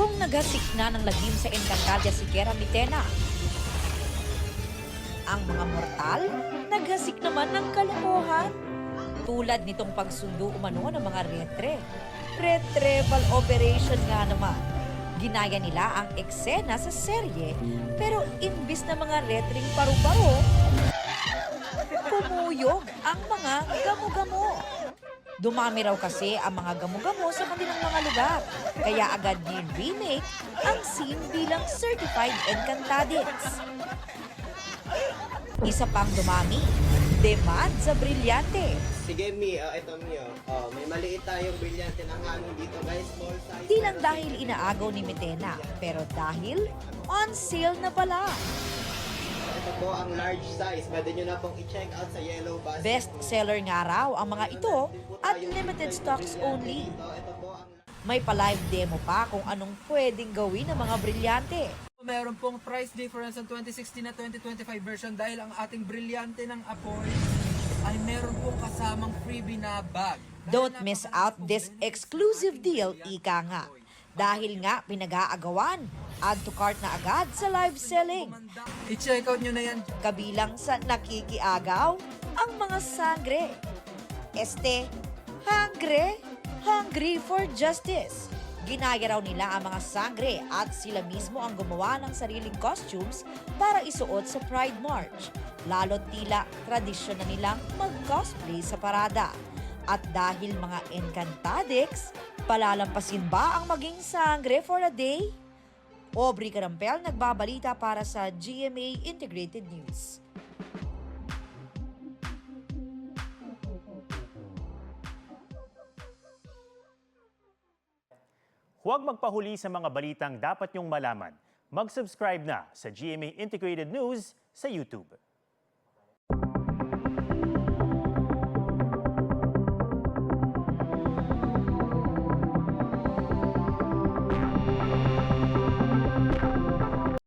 Kung nagasik na ng lagim sa Encantadia si Kera Mitena, ang mga mortal naghasik naman ng kalokohan. Tulad nitong pagsundo umano ng mga retre. Retrieval operation nga naman. Ginaya nila ang eksena sa serye, pero imbis na mga retring paru-paro, pumuyog ang mga gamo-gamo. Dumami raw kasi ang mga gamo-gamo sa kanilang mga lugar. Kaya agad ni remake ang scene bilang certified encantadits. Isa pang dumami, demand sa brilyante. Sige, Mi. Uh, ito, Mi. Oh. Oh, may maliit tayong brilyante ng hangin dito, guys. Small size. Di lang dahil inaagaw ni Metena, pero dahil on sale na pala. Po ang large size. Pwede nyo na pong i-check out sa Yellow Bus. Best seller nga raw ang mga ito at limited stocks only. May pa-live demo pa kung anong pwedeng gawin ng mga brilyante. Meron pong price difference ng 2016 na 2025 version dahil ang ating brilyante ng Apoy ay meron pong kasamang freebie na bag. Don't miss out this exclusive deal, ika nga. Dahil nga pinag-aagawan, add to cart na agad sa live selling. I-check out nyo na yan Kabilang sa nakikiagaw, ang mga sangre. Este, hungry, hungry for justice. Ginaya raw nila ang mga sangre at sila mismo ang gumawa ng sariling costumes para isuot sa Pride March. Lalo't tila tradisyon na nilang mag-cosplay sa parada. At dahil mga Encantadix, palalampasin ba ang maging sangre for a day? Aubrey Carampel nagbabalita para sa GMA Integrated News. Huwag magpahuli sa mga balitang dapat niyong malaman. Mag-subscribe na sa GMA Integrated News sa YouTube.